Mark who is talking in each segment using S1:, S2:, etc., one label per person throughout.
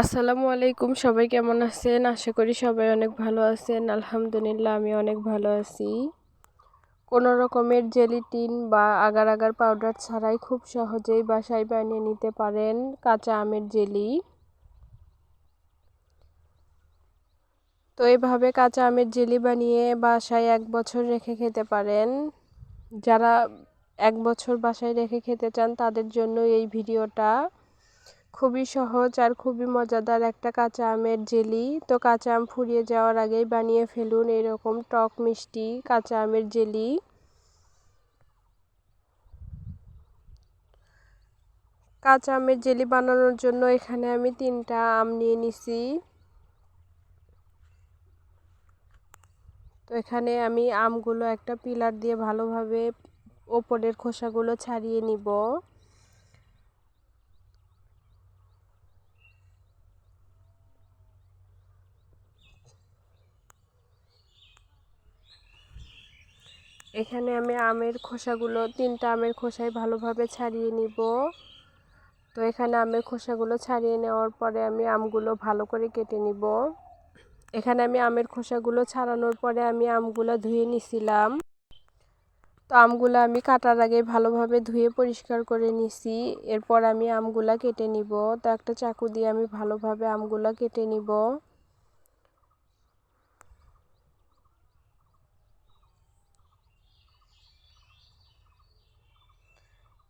S1: আসসালামু আলাইকুম, সবাই কেমন আছেন? আশা করি সবাই অনেক ভালো আছেন। আলহামদুলিল্লাহ আমি অনেক ভালো আছি। কোনো রকমের জেলিটিন বা আগার আগার পাউডার ছাড়াই খুব সহজেই বাসায় বানিয়ে নিতে পারেন কাঁচা আমের জেলি। তো এভাবে কাঁচা আমের জেলি বানিয়ে বাসায় এক বছর রেখে খেতে পারেন। যারা এক বছর বাসায় রেখে খেতে চান, তাদের জন্য এই ভিডিওটা খুবই সহজ আর খুবই মজাদার একটা কাঁচা আমের জেলি। তো কাঁচা আম ফুরিয়ে যাওয়ার আগেই বানিয়ে ফেলুন এরকম টক মিষ্টি কাঁচা আমের জেলি। কাঁচা আমের জেলি বানানোর জন্য এখানে আমি তিনটা আম নিয়ে নিছি। তো এখানে আমি আমগুলো একটা পিলার দিয়ে ভালোভাবে ওপরের খোসাগুলো ছাড়িয়ে নিব। এখানে আমি আমের খোসাগুলো, তিনটা আমের খোসাই ভালোভাবে ছাড়িয়ে নিব। তো এখানে আমের খোসাগুলো ছাড়িয়ে নেওয়ার পরে আমি আমগুলো ভালো করে কেটে নিব। এখানে আমি আমের খোসাগুলো ছাড়ানোর পরে আমি আমগুলো ধুয়ে নিছিলাম। তো আমগুলো আমি কাটার আগে ভালোভাবে ধুয়ে পরিষ্কার করে নিছি। এরপর আমি আমগুলা কেটে নিব। তো একটা চাকু দিয়ে আমি ভালোভাবে আমগুলো কেটে নিব।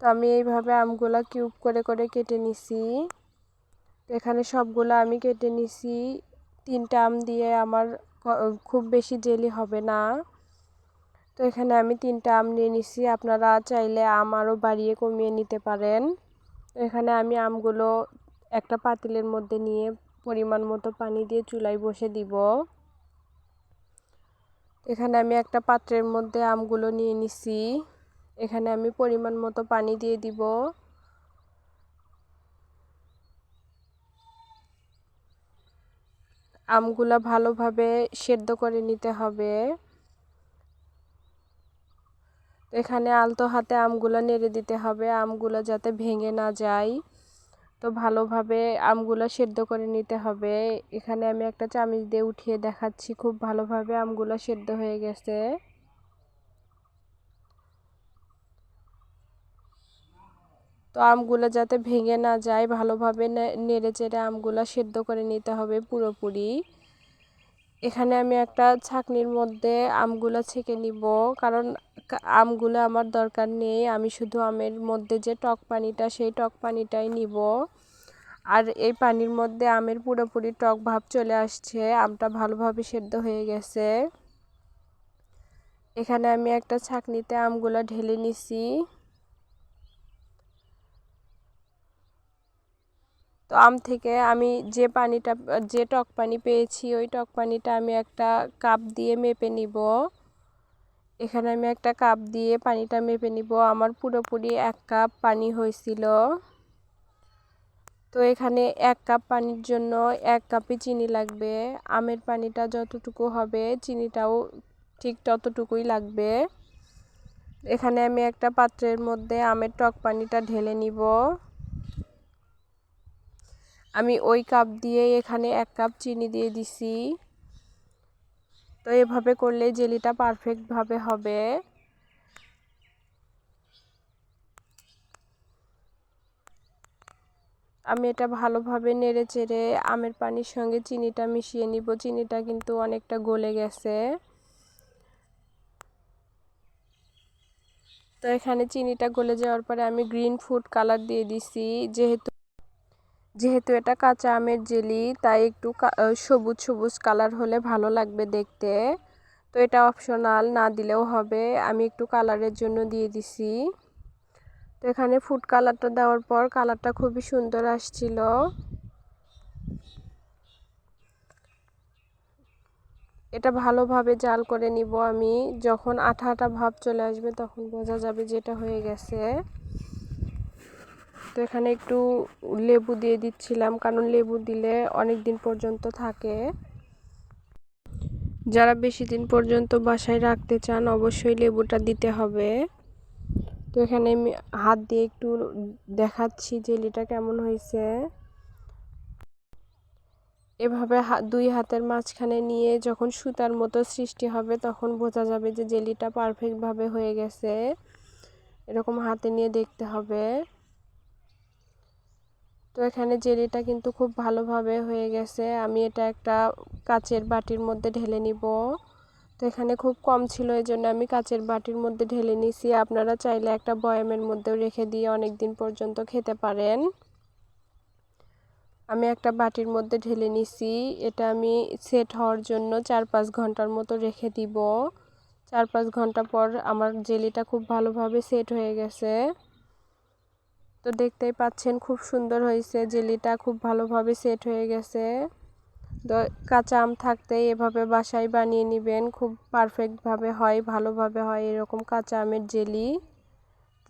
S1: তো আমি এইভাবে আমগুলা কিউব করে করে কেটে নিছি। তো এখানে সবগুলো আমি কেটে নিছি। তিনটা আম দিয়ে আমার খুব বেশি জেলি হবে না। তো এখানে আমি তিনটা আম নিয়ে নিছি। আপনারা চাইলে আম আরও বাড়িয়ে কমিয়ে নিতে পারেন। এখানে আমি আমগুলো একটা পাতিলের মধ্যে নিয়ে পরিমাণ মতো পানি দিয়ে চুলায় বসে দিব। এখানে আমি একটা পাত্রের মধ্যে আমগুলো নিয়ে নিছি। এখানে আমি পরিমাণ মতো পানি দিয়ে দিব। আমগুলা ভালোভাবে সেদ্ধ করে নিতে হবে। এখানে আলতো হাতে আমগুলো নেড়ে দিতে হবে, আমগুলো যাতে ভেঙে না যায়। তো ভালোভাবে আমগুলো সেদ্ধ করে নিতে হবে। এখানে আমি একটা চামিচ দিয়ে উঠিয়ে দেখাচ্ছি, খুব ভালোভাবে আমগুলো সেদ্ধ হয়ে গেছে। তো আমগুলো যাতে ভেঙে না যায়, ভালোভাবে নেড়ে চেড়ে আমগুলো সেদ্ধ করে নিতে হবে পুরোপুরি। এখানে আমি একটা ছাকনির মধ্যে আমগুলো ছেঁকে নিব, কারণ আমগুলো আমার দরকার নেই। আমি শুধু আমের মধ্যে যে টক পানিটা, সেই টক পানিটাই নিব। আর এই পানির মধ্যে আমের পুরোপুরি টক ভাব চলে আসছে, আমটা ভালোভাবে সেদ্ধ হয়ে গেছে। এখানে আমি একটা ছাকনিতে আমগুলো ঢেলে নিছি। তো আম থেকে আমি যে পানিটা, যে টক পানি পেয়েছি, ওই টক পানিটা আমি একটা কাপ দিয়ে মেপে নিব। এখানে আমি একটা কাপ দিয়ে পানিটা মেপে নিব। আমার পুরোপুরি এক কাপ পানি হয়েছিল। তো এখানে এক কাপ পানির জন্য এক কাপই চিনি লাগবে। আমের পানিটা যতটুকু হবে, চিনিটাও ঠিক ততটুকুই লাগবে। এখানে আমি একটা পাত্রের মধ্যে আমের টক পানিটা ঢেলে নিব। আমি ওই কাপ দিয়ে এখানে এক কাপ চিনি দিয়ে দিছি। তো এভাবে করলে জেলিটা পারফেক্টভাবে হবে। আমি এটা ভালোভাবে নেড়ে চেড়ে আমের পানির সঙ্গে চিনিটা মিশিয়ে নিব। চিনিটা কিন্তু অনেকটা গলে গেছে। তো এখানে চিনিটা গলে যাওয়ার পরে আমি গ্রিন ফুড কালার দিয়ে দিছি। যেহেতু যেহেতু এটা কাঁচা আমের জেলি, তাই একটু সবুজ সবুজ কালার হলে ভালো লাগবে দেখতে। তো এটা অপশনাল, না দিলেও হবে। আমি একটু কালারের জন্য দিয়ে দিছি। তো এখানে ফুড কালারটা দেওয়ার পর কালারটা খুবই সুন্দর আসছিল। এটা ভালোভাবে জাল করে নিব আমি। যখন আঠা আঠা ভাব চলে আসবে তখন বোঝা যাবে যেটা হয়ে গেছে। তো এখানে একটু লেবু দিয়ে দিচ্ছিলাম, কারণ লেবু দিলে অনেক দিন পর্যন্ত থাকে। যারা বেশি দিন পর্যন্ত বাসায় রাখতে চান, অবশ্যই লেবুটা দিতে হবে। তো এখানে আমি হাত দিয়ে একটু দেখাচ্ছি জেলিটা কেমন হয়েছে। এভাবে দুই হাতের মাঝখানে নিয়ে যখন সুতার মতো সৃষ্টি হবে, তখন বোঝা যাবে যে জেলিটা পারফেক্টভাবে হয়ে গেছে। এরকম হাতে নিয়ে দেখতে হবে। তো এখানে জেলিটা কিন্তু খুব ভালোভাবে হয়ে গেছে। আমি এটা একটা কাচের বাটির মধ্যে ঢেলে নিব। তো এখানে খুব কম ছিল এই জন্য আমি কাচের বাটির মধ্যে ঢেলে নিছি। আপনারা চাইলে একটা বয়ামের মধ্যেও রেখে দিয়ে অনেক দিন পর্যন্ত খেতে পারেন। আমি একটা বাটির মধ্যে ঢেলে নিছি। এটা আমি সেট হওয়ার জন্য চার পাঁচ ঘণ্টার মতো রেখে দিব। চার পাঁচ ঘণ্টা পর আমার জেলিটা খুব ভালোভাবে সেট হয়ে গেছে। তো দেখতেই পাচ্ছেন খুব সুন্দর হয়েছে। জেলিটা খুব ভালোভাবে সেট হয়ে গেছে। তো কাঁচা আম থাকতেই এভাবে বাসায় বানিয়ে নেবেন। খুব পারফেক্টভাবে হয়, ভালোভাবে হয় এরকম কাঁচা আমের জেলি।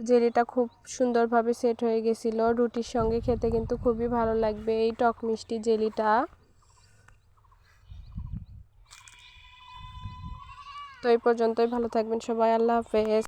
S1: জেলিটা খুব সুন্দরভাবে সেট হয়ে গেছিল। রুটির সঙ্গে খেতে কিন্তু খুবই ভালো লাগবে এই টক মিষ্টি জেলিটা। তো এই পর্যন্তই, ভালো থাকবেন সবাই, আল্লাহ হাফেজ।